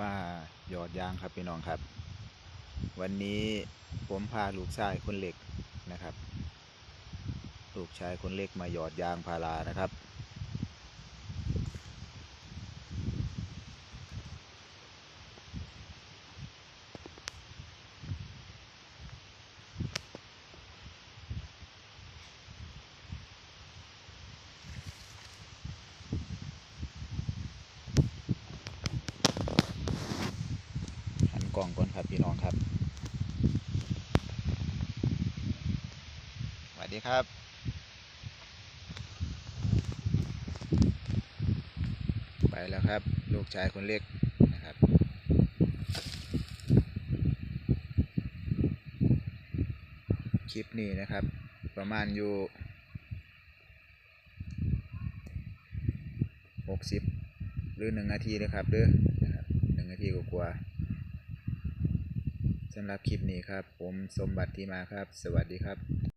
มาหยอดยางครับพี่น้องครับ วันนี้ผมพาลูกชายคนเล็กนะครับ ลูกชายคนเล็กมาหยอดยางพารานะครับ กล่องก่อนครับพี่น้องครับสวัสดีครับไปแล้วครับ ลูกชายคนเล็กนะครับคลิปนี้นะครับ ประมาณอยู่หกสิบหรือหนึ่งนาทีนะครับเด้อหนึ่งนาทีกว่า สำหรับคลิปนี้ครับ ผมสมบัติที่มาครับ สวัสดีครับ